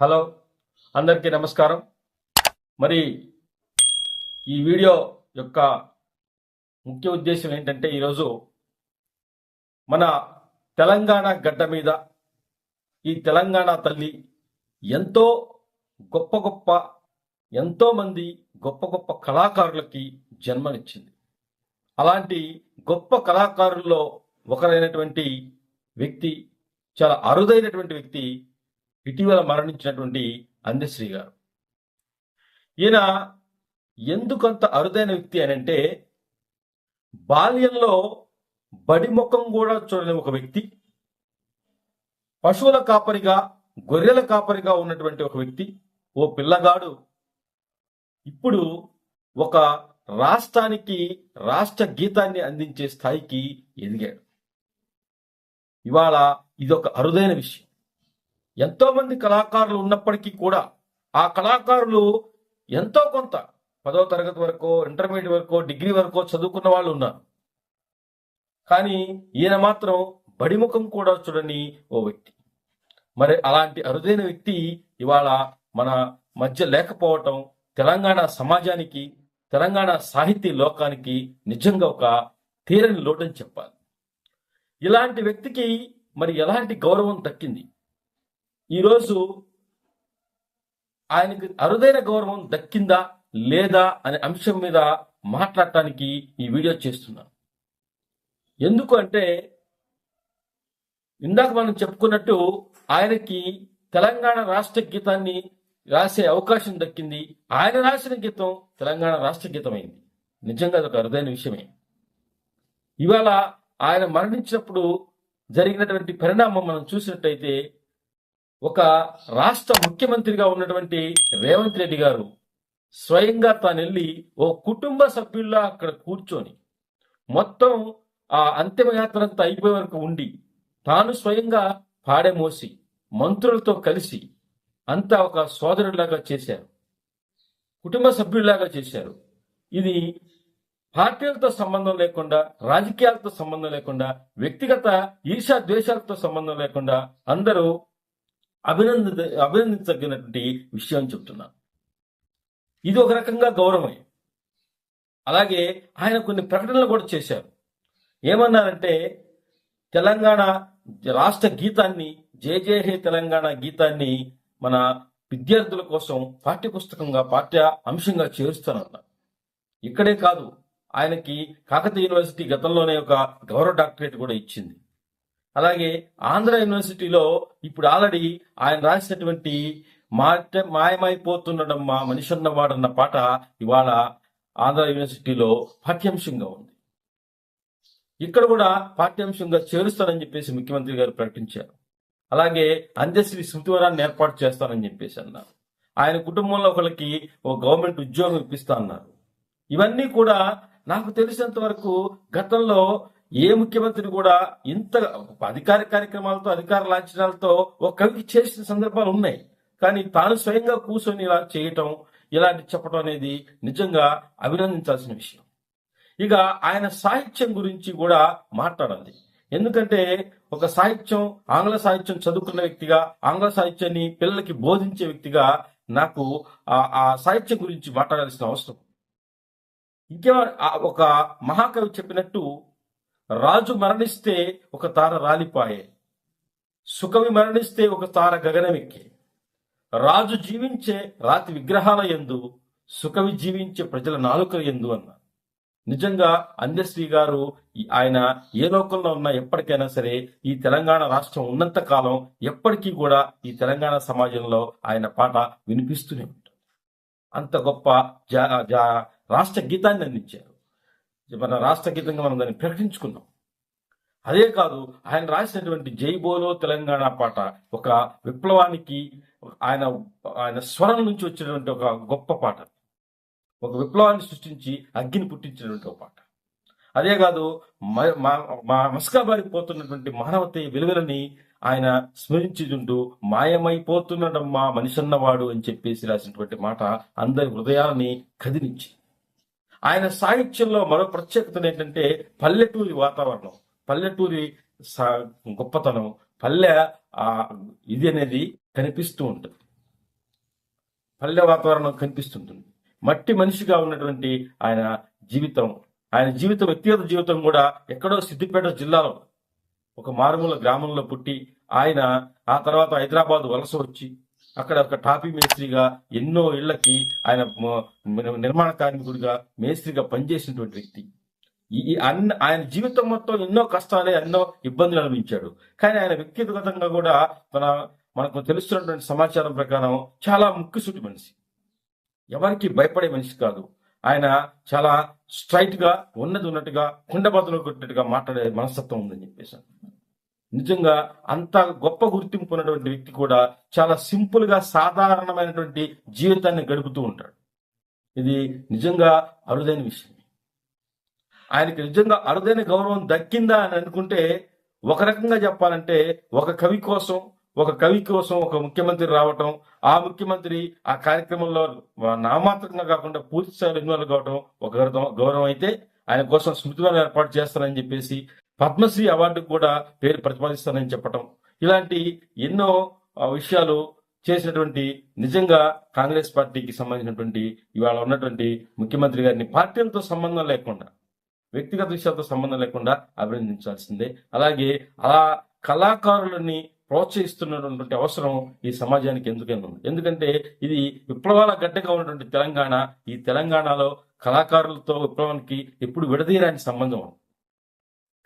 Hello అందరికీ నమస్కారం. మరి ఈ వీడియో యొక్క ముఖ్య ఉద్దేశం ఏంటంటే ఈరోజు మన తెలంగాణ గడ్డ మీద ఈ తెలంగాణ తల్లి ఎంతో గొప్ప గొప్ప ఎంతో మంది గొప్ప గొప్ప కళాకారులకి జన్మనిచ్చింది. అలాంటి గొప్ప కళాకారుల్లో ఒకరైనటువంటి వ్యక్తి చాలా అరుదైనటువంటి వ్యక్తి ఇటీవల మరణించినటువంటి అందశ్రీ గారు. ఈయన ఎందుకంత అరుదైన వ్యక్తి అని అంటే బాల్యంలో బడి ముఖం కూడా చూడని ఒక వ్యక్తి పశువుల కాపరిగా గొర్రెల కాపరిగా ఉన్నటువంటి ఒక వ్యక్తి ఓ పిల్లగాడు. ఇప్పుడు ఒక రాష్ట్రానికి రాష్ట్ర గీతాన్ని అందించే స్థాయికి ఎదిగాడు. ఇవాళ ఇదొక అరుదైన విషయం. ఎంతో మంది కళాకారులు ఉన్నప్పటికీ కూడా ఆ కళాకారులు ఎంతో కొంత పదో తరగతి వరకు ఇంటర్మీడియట్ వరకు డిగ్రీ వరకు చదువుకున్న వాళ్ళు ఉన్నారు. కానీ ఈయన మాత్రం బడిముఖం కూడా చూడని ఓ వ్యక్తి. మరి అలాంటి అరుదైన వ్యక్తి ఇవాళ మన మధ్య లేకపోవటం తెలంగాణ సమాజానికి తెలంగాణ సాహితీ లోకానికి నిజంగా ఒక తీరని లోటని చెప్పాలి. ఇలాంటి వ్యక్తికి మరి ఎలాంటి గౌరవం దక్కింది? ఈరోజు ఆయనకి అరుదైన గౌరవం దక్కిందా లేదా అనే అంశం మీద మాట్లాడటానికి ఈ వీడియో చేస్తున్నాను. ఎందుకు అంటే ఇందాక మనం చెప్పుకున్నట్టు ఆయనకి తెలంగాణ రాష్ట్ర గీతాన్ని రాసే అవకాశం దక్కింది. ఆయన రాసిన గీతం తెలంగాణ రాష్ట్ర గీతం అయింది నిజంగా అదొక అరుదైన విషయమే. ఇవాళ ఆయన మరణించినప్పుడు జరిగినటువంటి పరిణామం మనం చూసినట్టయితే ఒక రాష్ట్ర ముఖ్యమంత్రిగా ఉన్నటువంటి రేవంత్ రెడ్డి గారు స్వయంగా తాను వెళ్ళి ఓ కుటుంబ సభ్యుల్లా అక్కడ కూర్చొని మొత్తం ఆ అంతిమయాత్ర అంతా అయిపోయే వరకు ఉండి తాను స్వయంగా పాడెమోసి మంత్రులతో కలిసి అంతా ఒక సోదరుడిలాగా చేశారు. కుటుంబ సభ్యుల్లాగా చేశారు. ఇది పార్టీలతో సంబంధం లేకుండా రాజకీయాలతో సంబంధం లేకుండా వ్యక్తిగత ఈర్షా ద్వేషాలతో సంబంధం లేకుండా అందరూ అభినంద అభినందించగినటువంటి విషయం చెప్తున్నా. ఇది ఒక రకంగా గౌరవమే అలాగే ఆయన కొన్ని ప్రకటనలు కూడా చేశారు. ఏమన్నారంటే తెలంగాణ రాష్ట్ర గీతాన్ని జే జే హే తెలంగాణ గీతాన్ని మన విద్యార్థుల కోసం పాఠ్యపుస్తకంగా పాఠ్య అంశంగా చేరుస్తానన్నారు. ఇక్కడే కాదు ఆయనకి కాకతీయ యూనివర్సిటీ గతంలోనే ఒక గౌరవ డాక్టరేట్ కూడా ఇచ్చింది. అలాగే ఆంధ్ర యూనివర్సిటీలో ఇప్పుడు ఆల్రెడీ ఆయన రాసినటువంటి మాట మాయమైపోతుండడం మా మనిషన్నవాడన్న పాట ఇవాళ ఆంధ్ర యూనివర్సిటీలో పాఠ్యాంశంగా ఉంది. ఇక్కడ కూడా పాఠ్యాంశంగా చేరుస్తానని చెప్పేసి ముఖ్యమంత్రి గారు ప్రకటించారు. అలాగే అంత్యశ్రీ స్మృతివరాన్ని ఏర్పాటు చేస్తానని చెప్పేసి అన్నారు. ఆయన కుటుంబంలో ఒకరికి ఒక గవర్నమెంట్ ఉద్యోగం ఇప్పిస్తా అన్నారు. ఇవన్నీ కూడా నాకు తెలిసినంత వరకు గతంలో ఏ ముఖ్యమంత్రి కూడా ఇంత అధికార కార్యక్రమాలతో అధికార లాంఛనాలతో ఒక కవికి చేసిన సందర్భాలు ఉన్నాయి. కానీ తాను స్వయంగా కూర్చొని ఇలా చేయటం ఇలాంటి చెప్పడం అనేది నిజంగా అభినందించాల్సిన విషయం. ఇక ఆయన సాహిత్యం గురించి కూడా మాట్లాడాలి ఎందుకంటే ఒక సాహిత్యం ఆంగ్ల సాహిత్యం చదువుకున్న వ్యక్తిగా ఆంగ్ల సాహిత్యాన్ని పిల్లలకి బోధించే వ్యక్తిగా నాకు ఆ ఆ సాహిత్యం గురించి మాట్లాడాల్సిన అవసరం. ఇంకా ఒక మహాకవి చెప్పినట్టు రాజు మరణిస్తే ఒక తార రాలిపాయే. సుఖవి మరణిస్తే ఒక తార గగనమెక్కి. రాజు జీవించే రాతి విగ్రహాల ఎందు సుఖవి జీవించే ప్రజల నాలుకల ఎందు అన్న. నిజంగా అందశ్రీ గారు ఆయన ఏ లోకంలో ఉన్నా ఎప్పటికైనా సరే ఈ తెలంగాణ రాష్ట్రం ఉన్నంత కాలం ఎప్పటికీ కూడా ఈ తెలంగాణ సమాజంలో ఆయన పాట వినిపిస్తూనే ఉంటుంది. అంత గొప్ప జా- రాష్ట్ర గీతాన్ని అందించారు. మన రాష్ట్ర గీతంగా మనం దాన్ని ప్రకటించుకున్నాం అదే కాదు ఆయన రాసినటువంటి జై బోలో తెలంగాణ పాట ఒక విప్లవానికి ఆయన ఆయన స్వరం నుంచి వచ్చినటువంటి ఒక గొప్ప పాట. ఒక విప్లవాన్ని సృష్టించి అగ్గిని పుట్టించినటువంటి ఒక పాట. అదే కాదు మ- మా- మా మస్కాబారిపోతున్నటువంటి మానవత విలువలని ఆయన స్మరించుకుంటూ మాయమైపోతున్నాడమ్మా మనిషన్నవాడు అని చెప్పేసి రాసినటువంటి మాట అందరి హృదయాన్ని కదిలించి ఆయన సాహిత్యంలో మరో ప్రత్యేకత ఏంటంటే పల్లెటూరి వాతావరణం. పల్లెటూరి సా- గొప్పతనం పల్లె ఆ ఇది అనేది కనిపిస్తూ ఉంటుంది. పల్లె వాతావరణం కనిపిస్తుంటుంది. మట్టి మనిషిగా ఉన్నటువంటి ఆయన జీవితం ఆయన జీవితం వ్యక్తిగత జీవితం కూడా ఎక్కడో సిద్దిపేట జిల్లాలో ఒక మారుమూల గ్రామంలో పుట్టి ఆయన ఆ తర్వాత హైదరాబాద్ వలస వచ్చి అక్కడ ఒక టాపీ మేస్త్రిగా ఎన్నో ఇళ్ళకి ఆయన నిర్మాణ కార్మికుడిగా మేస్త్రిగా పనిచేసినటువంటి వ్యక్తి. ఈ అన్న ఆయన జీవితం మొత్తం ఎన్నో కష్టాలే ఎన్నో ఇబ్బందులు అనుభవించాడు. కానీ ఆయన వ్యక్తిగతంగా కూడా మన మనకు తెలుస్తున్నటువంటి సమాచారం ప్రకారం చాలా ముక్కుసూటి మనిషి. ఎవరికి భయపడే మనిషి కాదు. ఆయన చాలా స్ట్రైట్గా ఉన్నది ఉన్నట్టుగా కుండబద్దలు కొట్టినట్టుగా మాట్లాడే మనస్తత్వం ఉందని చెప్పేసి నిజంగా అంత గొప్ప గుర్తింపు ఉన్నటువంటి వ్యక్తి కూడా చాలా సింపుల్గా సాధారణమైనటువంటి జీవితాన్ని గడుపుతూ ఉంటాడు. ఇది నిజంగా అరుదైన విషయం. ఆయనకి నిజంగా అరుదైన గౌరవం దక్కిందా అని అనుకుంటే ఒక రకంగా చెప్పాలంటే ఒక కవి కోసం ఒక కవి కోసం ఒక ముఖ్యమంత్రి రావటం ఆ ముఖ్యమంత్రి ఆ కార్యక్రమంలో నామాత్రకంగా కాకుండా పూర్తి స్థాయిలో ఇన్వాల్వ్ కావడం ఒక గౌరవం- గౌరవం అయితే ఆయన కోసం స్మృతివనం ఏర్పాటు చేస్తానని చెప్పేసి పద్మశ్రీ అవార్డుకు కూడా పేరు ప్రతిపాదిస్తానని చెప్పటం. ఇలాంటి ఎన్నో విషయాలు చేసినటువంటి నిజంగా కాంగ్రెస్ పార్టీకి సంబంధించినటువంటి ఇవాళ ఉన్నటువంటి ముఖ్యమంత్రి గారిని పార్టీలతో సంబంధం లేకుండా వ్యక్తిగత విషయాలతో సంబంధం లేకుండా అభినందించాల్సిందే. అలాగే అలా కళాకారులని ప్రోత్సహిస్తున్నటువంటి అవసరం ఈ సమాజానికి ఎందుకైనా ఉంది? ఎందుకంటే ఇది విప్లవాల గడ్డగా ఉన్నటువంటి తెలంగాణ. ఈ తెలంగాణలో కళాకారులతో విప్లవానికి ఎప్పుడు విడదీయరాని సంబంధం ఉంది.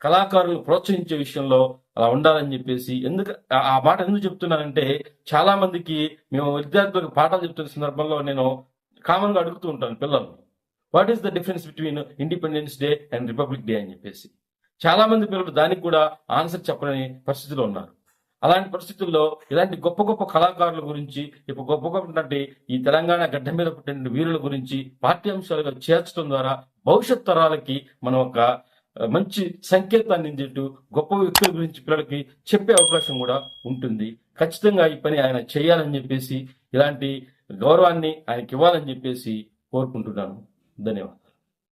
కళాకారులు ప్రోత్సహించే విషయంలో అలా ఉండాలని చెప్పేసి ఎందుకు ఆ- మాట ఎందుకు చెప్తున్నానంటే చాలా మందికి మేము విద్యార్థులకు పాఠాలు చెప్తున్న సందర్భంలో నేను కామన్గా అడుగుతూ ఉంటాను పిల్లల్ని. What is the difference between Independence Day and Republic Day అని చెప్పేసి. చాలా మంది పిల్లలు దానికి కూడా ఆన్సర్ చెప్పలేని పరిస్థితిలో ఉన్నారు. అలాంటి పరిస్థితుల్లో ఇలాంటి గొప్ప గొప్ప కళాకారుల గురించి ఇప్పుడు గొప్ప గొప్పటువంటి ఈ తెలంగాణ గడ్డ మీద పుట్టిన వీరుల గురించి పాఠ్యాంశాలుగా చేర్చడం ద్వారా భవిష్యత్ తరాలకి మనం ఒక మంచి సంకేతాన్ని అందించేట్టు గొప్ప వ్యక్తుల గురించి పిల్లలకి చెప్పే అవకాశం కూడా ఉంటుంది. ఖచ్చితంగా ఈ పని ఆయన చేయాలని చెప్పేసి ఇలాంటి గౌరవాన్ని ఆయనకి ఇవ్వాలని చెప్పేసి కోరుకుంటున్నాను. ధన్యవాదాలు.